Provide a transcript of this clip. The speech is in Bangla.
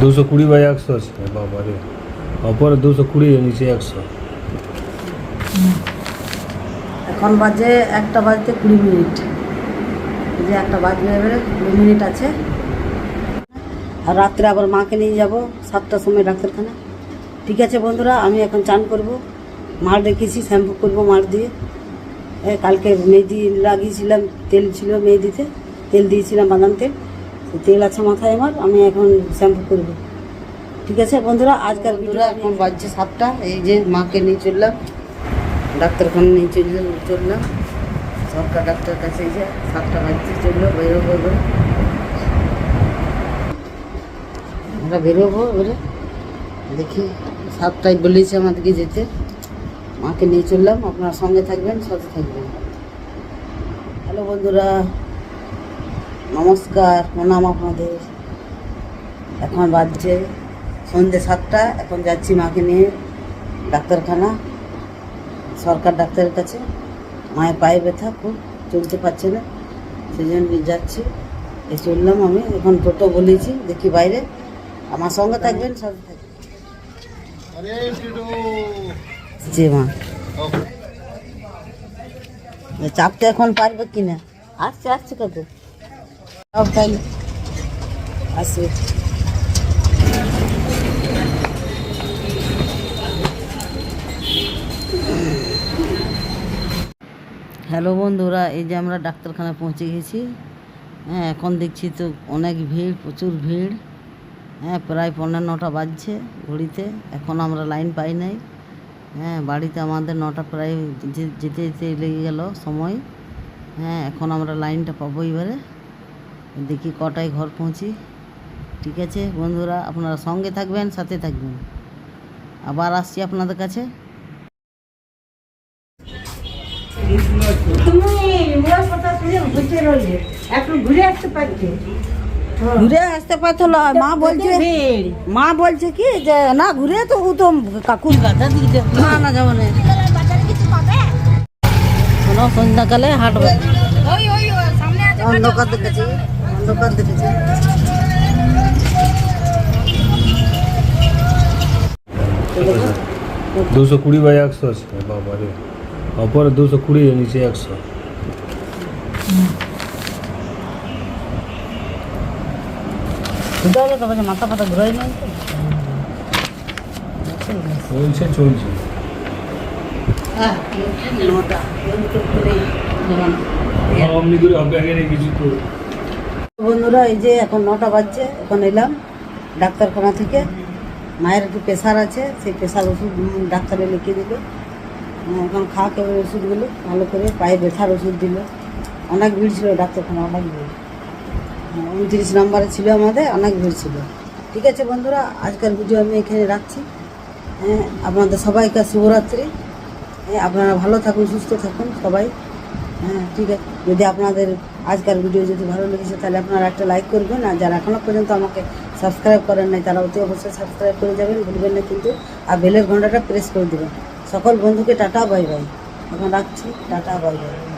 দুশো কুড়ি। বাই একশো আছে। বাবা রে। ওপরে দুশো কুড়ি নিচে একশো। এখন বাজে একটা বাজতে কুড়ি মিনিট। যে একটা বাজবে এবারে কুড়ি মিনিট আছে। আর রাত্রে আবার মাকে নিয়ে যাব সাতটার সময় ডাক্তারখানা। ঠিক আছে বন্ধুরা আমি এখন চান করব। মার রেখেছি শ্যাম্পু করব মার দিয়ে। কালকে মেহেদি লাগিয়েছিলাম তেল ছিল মেহেদিতে। তেল দিয়েছিলাম বাদাম তেল। তেল আছে মাথায় আমার আমি এখন শ্যাম্পু করব। ঠিক আছে বন্ধুরা আজকাল বন্ধুরা এখন বাজছে সাতটা এই যে মাকে নিয়ে চললাম। ডাক্তারখানা নিয়ে চললাম চললাম। সরকার ডাক্তার কাছে যে সাতটা বাজছে চলল বেরোবো এবারে। আমরা বেরোবো এবারে। দেখি সাতটায় বলেছে আমাদেরকে যেতে। মাকে নিয়ে চললাম আপনার সঙ্গে থাকবেন সাথে থাকবেন। হ্যালো বন্ধুরা নমস্কার প্রণাম আপনাদের। এখন বাজছে সন্ধ্যে সাতটা এখন যাচ্ছি মাকে নিয়ে ডাক্তারখানা। সরকার ডাক্তারের কাছে। মায়ের পায়ে ব্যথা খুব চলতে পারছে না সেই জন্য যাচ্ছি। এই চললাম আমি এখন টোটো বলেছি দেখি বাইরে। আমার সঙ্গে থাকবেন সব থাকবেন। জি মা। চাপতে এখন পারবে কি না আসছে আসছে কত? সব তাই আসবে হ্যালো বন্ধুরা, এই যে আমরা ডাক্তারখানায় পৌঁছে গেছি। হ্যাঁ এখন দেখছি তো অনেক ভিড়, প্রচুর ভিড়। হ্যাঁ প্রায় পনেরো নটা বাজছে ঘড়িতে, এখন আমরা লাইন পাই নাই। হ্যাঁ বাড়িতে আমাদের নটা প্রায় যেতে যেতে লেগে গেল সময়। হ্যাঁ এখন আমরা লাইনটা পাবো এবারে দেখি কটায় ঘর পৌঁছি। ঠিক আছে বন্ধুরা আপনারা সঙ্গে থাকবেন সাথে থাকবেন। আবার আসছি আপনাদের কাছে। ঘুরে আসতে পারতে মা বলছে মা বলছে কি যে না ঘুরে তো ও তো কাকুর গাছা দিকে না না যাব না। শোনো সন্ধ্যাকালে আছে অন্ধকার দেখেছি অন্ধকার দেখেছি দুশো কুড়ি বাই একশো আছে বাবা রে ওপরে দুশো কুড়ি নিচে একশো ঘুরতে হবে তো বলছে মাথা ফাথা ঘুরাই নেই চলছে চলছে নটা অমনি করে অজ্ঞাকে রেখে কিছু তো বন্ধুরা, এই যে এখন নটা বাজছে এখন এলাম ডাক্তারখানা থেকে। মায়ের একটু প্রেশার আছে, সেই প্রেশার ওষুধ ডাক্তারে লিখে দিল। এখন খাওয়া কেবল ওষুধগুলো ভালো করে পায়ে ব্যথার ওষুধ দিল। অনেক ভিড় ছিল ডাক্তারখানা, অনেক ভিড়। উনত্রিশ নম্বরে ছিল আমাদের, অনেক ভিড় ছিল। ঠিক আছে বন্ধুরা, আজকের ভিডিও আমি এখানে রাখছি। হ্যাঁ আপনাদের সবাইকে শুভরাত্রি। হ্যাঁ আপনারা ভালো থাকুন, সুস্থ থাকুন সবাই। হ্যাঁ ঠিক আছে। যদি আপনাদের আজকের ভিডিও যদি ভালো লেগেছে, তাহলে আপনারা একটা লাইক করবেন। আর যারা এখনও পর্যন্ত আমাকে সাবস্ক্রাইব করেন নাই, তারা অতি অবশ্যই সাবস্ক্রাইব করে যাবেন। ভুলবেন না কিন্তু আর বেলের ঘন্টাটা প্রেস করে দেবেন। সকল বন্ধুকে টাটা বাই বাই এখন রাখছি। Tata bye bye